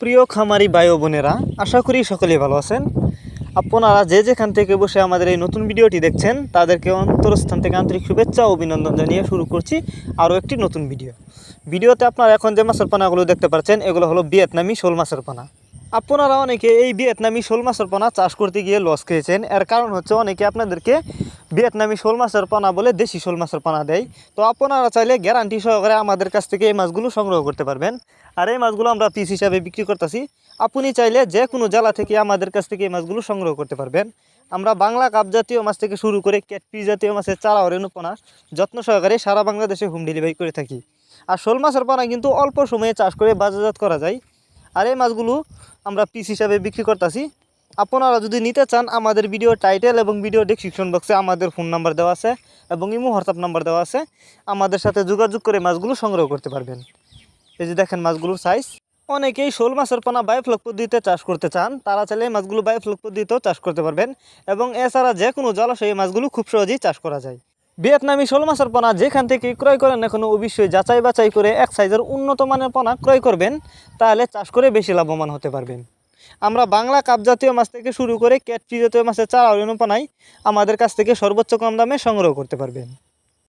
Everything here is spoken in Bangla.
প্রিয় খামারি বায়ু বোনেরা, আশা করি সকলেই ভালো আছেন। আপনারা যে যেখান থেকে বসে আমাদের এই নতুন ভিডিওটি দেখছেন, তাদেরকে অন্তরস্থান থেকে আন্তরিক শুভেচ্ছা ও অভিনন্দন জানিয়ে শুরু করছি আরও একটি নতুন ভিডিও। ভিডিওতে আপনারা এখন যে মাছের পানাগুলো দেখতে পাচ্ছেন, এগুলো হলো ভিয়েতনামি শোল মাছের পানা। আপনারা অনেকে এই ভিয়েতনামি শোল মাছের পানা চাষ করতে গিয়ে লস খেয়েছেন। এর কারণ হচ্ছে অনেকে আপনাদেরকে ভিয়েতনামি শোল মাছের পানা বলে দেশি শোল মাছের পানা দেয়। তো আপনারা চাইলে গ্যারান্টি সহকারে আমাদের কাছ থেকে এই মাছগুলো সংগ্রহ করতে পারবেন। আর এই মাছগুলো আমরা পিস হিসাবে বিক্রি করতেছি। আপনি চাইলে যে কোনো জেলা থেকে আমাদের কাছ থেকে এই মাছগুলো সংগ্রহ করতে পারবেন। আমরা বাংলা কাপ জাতীয় মাছ থেকে শুরু করে ক্যাটপি জাতীয় মাছের চারা রেণুপনা যত্ন সহকারে সারা বাংলাদেশে হোম ডেলিভারি করে থাকি। আর শোল মাছের পানা কিন্তু অল্প সময়ে চাষ করে বাজারজাত করা যায়। আর এই মাছগুলো আমরা পিস হিসাবে বিক্রি করতেছি। আপনারা যদি নিতে চান, আমাদের ভিডিও টাইটেল এবং ভিডিও ডিসক্রিপশন বক্সে আমাদের ফোন নাম্বার দেওয়া আছে এবং ইমো হোয়াটসঅ্যাপ নাম্বার দেওয়া আছে। আমাদের সাথে যোগাযোগ করে মাছগুলো সংগ্রহ করতে পারবেন। এই যে দেখেন মাছগুলোর সাইজ অনেকেই শোল মাছের পোনা বায়োফ্লক পদ্ধতিতে চাষ করতে চান। তারা চাইলে মাছগুলো বায়োফ্লক পদ্ধতিতেও চাষ করতে পারবেন এবং এছাড়া যে কোনো জলাশয়ে মাছগুলো খুব সহজেই চাষ করা যায়। ভিয়েতনামি শোল মাছের পোনা যেখান থেকে ক্রয় করেন এখন অবশ্যই যাচাই বাছাই করে এক সাইজের উন্নত মানের পোনা ক্রয় করবেন। তাহলে চাষ করে বেশি লাভবান হতে পারবেন। আমরা বাংলা কাপ জাতীয় মাছ থেকে শুরু করে ক্যাটফি জাতীয় মাছের চারা অনুপানাই আমাদের কাছ থেকে সর্বোচ্চ কম দামে সংগ্রহ করতে পারবেন।